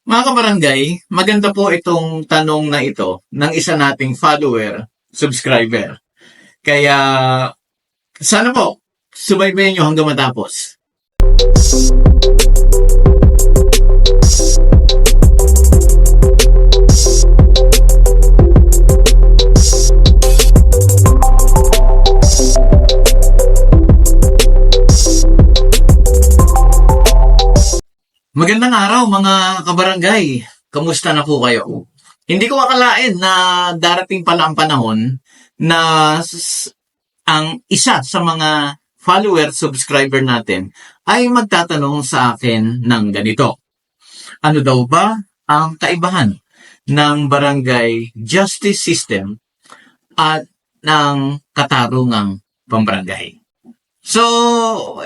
Mga kabarangay, maganda po itong tanong na ito ng isa nating follower, subscriber. Kaya, sana po, subaybayan nyo hanggang matapos. Magandang araw mga kabarangay. Kamusta na po kayo? Hindi ko akalain na darating pala ang panahon na ang isa sa mga follower subscriber natin ay magtatanong sa akin ng ganito. Ano daw ba ang kaibahan ng barangay justice system at ng katarungang pambarangay? So,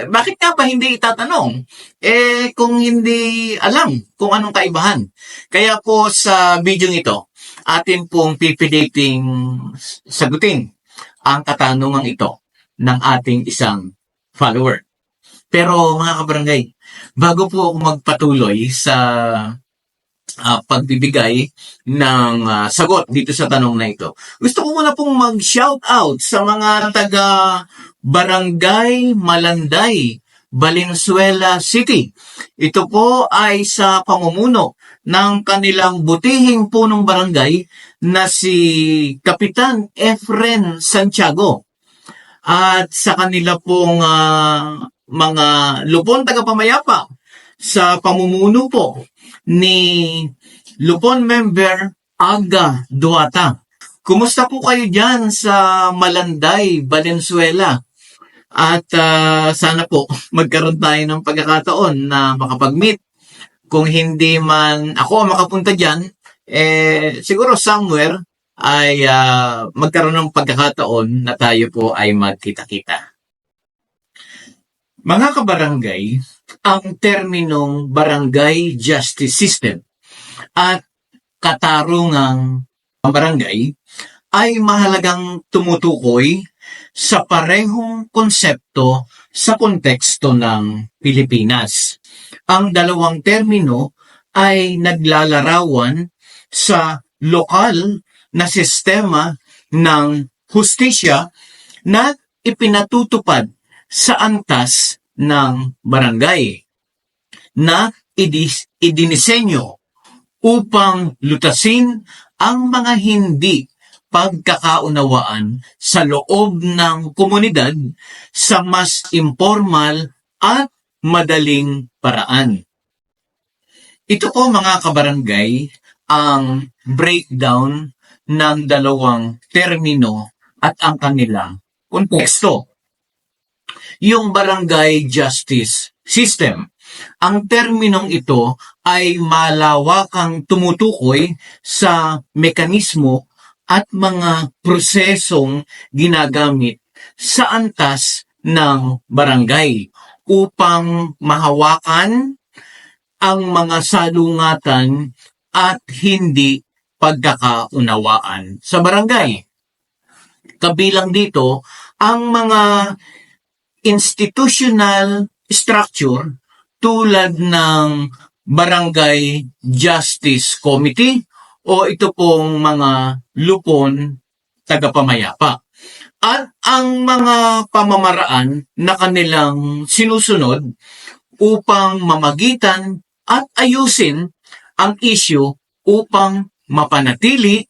bakit nga ba hindi itatanong? Eh, kung hindi alam kung anong kaibahan. Kaya po sa video ito, atin pong pipiliting sagutin ang katanungang ito ng ating isang follower. Pero mga kabarangay, bago po ako magpatuloy sa ah, pagbibigay ng ah, sagot dito sa tanong na ito, gusto ko muna pong mag-shout out sa mga taga Barangay Malanday, Valenzuela City. Ito po ay sa pamumuno ng kanilang butihing punong barangay na si Kapitan Efren Santiago. At sa kanila pong ah, mga lupon tagapamayapa sa pamumuno po ni Lupon member Aga Duata. Kumusta po kayo dyan sa Malanday, Valenzuela? At ah, sana po magkaroon tayo ng pagkakataon na makapag-meet. Kung hindi man ako makapunta dyan, eh, siguro somewhere ay ah, magkaroon ng pagkakataon na tayo po ay magkita-kita. Mga kabarangay, ang terminong barangay justice system at katarungang barangay ay mahalagang tumutukoy sa parehong konsepto sa konteksto ng Pilipinas. Ang dalawang termino ay naglalarawan sa lokal na sistema ng hustisya na ipinatutupad sa antas ng barangay na idinisenyo upang lutasin ang mga hindi pagkakaunawaan sa loob ng komunidad sa mas informal at madaling paraan. Ito po mga kabarangay ang breakdown ng dalawang termino at ang kanilang konteksto. Yung barangay justice system. Ang terminong ito ay malawakang tumutukoy sa mekanismo at mga prosesong ginagamit sa antas ng barangay upang mahawakan ang mga salungatan at hindi pagkakaunawaan sa barangay. Kabilang dito ang mga institutional structure tulad ng Barangay Justice Committee o ito pong mga lupon tagapamayapa. At ang mga pamamaraan na kanilang sinusunod upang mamagitan at ayusin ang issue upang mapanatili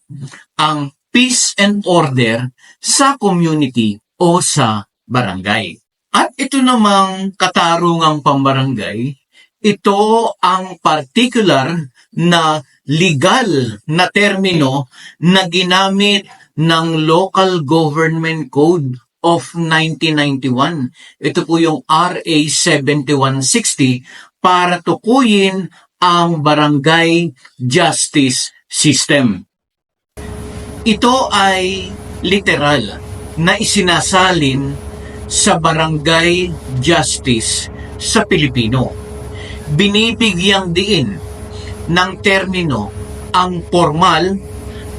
ang peace and order sa community o sa barangay. At ito namang katarungang pambarangay, ito ang particular na legal na termino na ginamit ng Local Government Code of 1991. Ito po yung RA 7160 para tukuyin ang barangay justice system. Ito ay literal na isinasalin sa barangay justice sa Pilipino. Binibigyang diin ng termino ang formal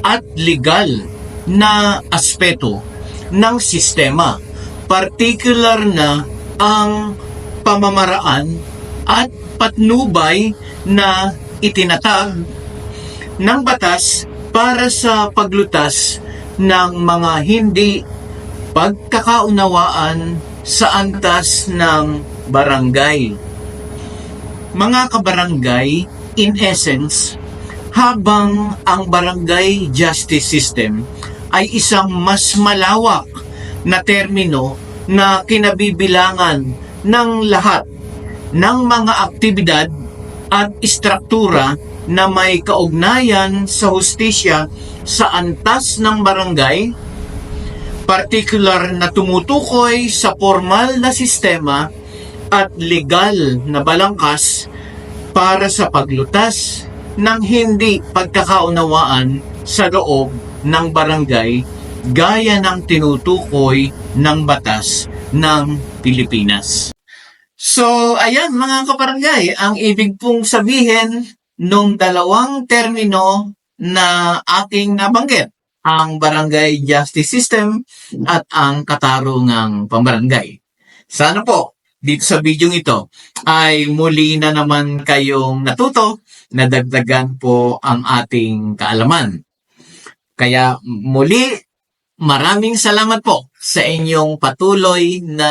at legal na aspeto ng sistema, particular na ang pamamaraan at patnubay na itinatag ng batas para sa paglutas ng mga hindi pagkakaunawaan sa antas ng barangay. Mga kabarangay, in essence, habang ang barangay justice system ay isang mas malawak na termino na kinabibilangan ng lahat ng mga aktibidad at istruktura na may kaugnayan sa hustisya sa antas ng barangay, particular na tumutukoy sa formal na sistema at legal na balangkas para sa paglutas ng hindi pagkakaunawaan sa loob ng barangay gaya ng tinutukoy ng batas ng Pilipinas. So, ayan mga kabarangay, ang ibig pong sabihin nung dalawang termino na aking nabanggit, ang barangay justice system at ang katarungang pambarangay. Sana po, dito sa video ito, ay muli na naman kayong natuto na dagdagan po ang ating kaalaman. Kaya muli, maraming salamat po sa inyong patuloy na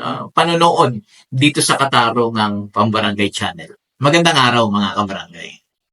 ah, panonood dito sa Katarungang Pambarangay Channel. Magandang araw mga kabarangay.